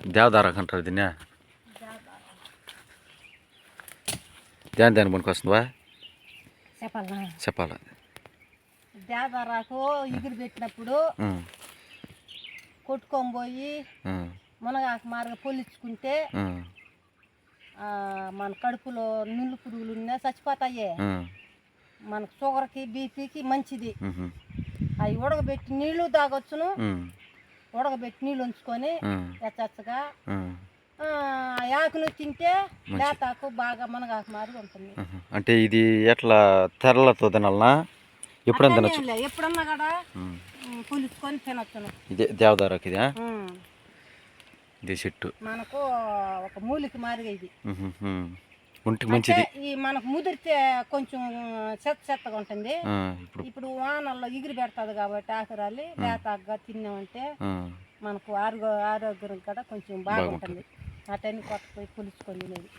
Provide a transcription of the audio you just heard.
దేవదారకు అంటారు దీన్ని దేని దాని పనికి వస్తుందా చెప్పాలా దేవదారాకు ఎగిరి పెట్టినప్పుడు కొట్టుకొని పోయి మునగాకు మార్గ పొలిచుకుంటే ఆ, మన కడుపులో నుళ్ళు పురుగులు ఉన్నా చచ్చిపోతాయి మనకు షుగర్కి బీపీకి మంచిది అవి ఉడకబెట్టి నీళ్ళు తాగొచ్చును ఉడకబెట్టి నీళ్ళు ఉంచుకొని ఎచ్చచ్చగా. ఆకును తింటే లేతాకు బాగా మునగాకు మారి ఉంటుంది. అంటే ఇది ఎట్లా తెరలతో తినాలనా? ఎప్పుడైనా తినొచ్చు? ఎప్పుడన్నా కూడా. ఉమ్, పులుచుకొని తినొచ్చును. ఇదే దేవదారకు ఇదే? ఇది చెట్టు. మనకు ఒక మూలికి మారిగా ఇది. ఒంటికి మంచిది. ఈ మనకు ముదిరితే కొంచెం చెత్త చెత్తగా ఉంటుంది. ఇప్పుడు. ఎగిరి పెడుతుంది కాబట్టి ఆకురాలి లేతాగా తిన్నామంటే మనకు ఆరోగ్య ఆరోగ్యం కూడా కొంచెం బాగుంటుంది. అటన్ని కొత్త పోయి పులుచుకొని తినేది.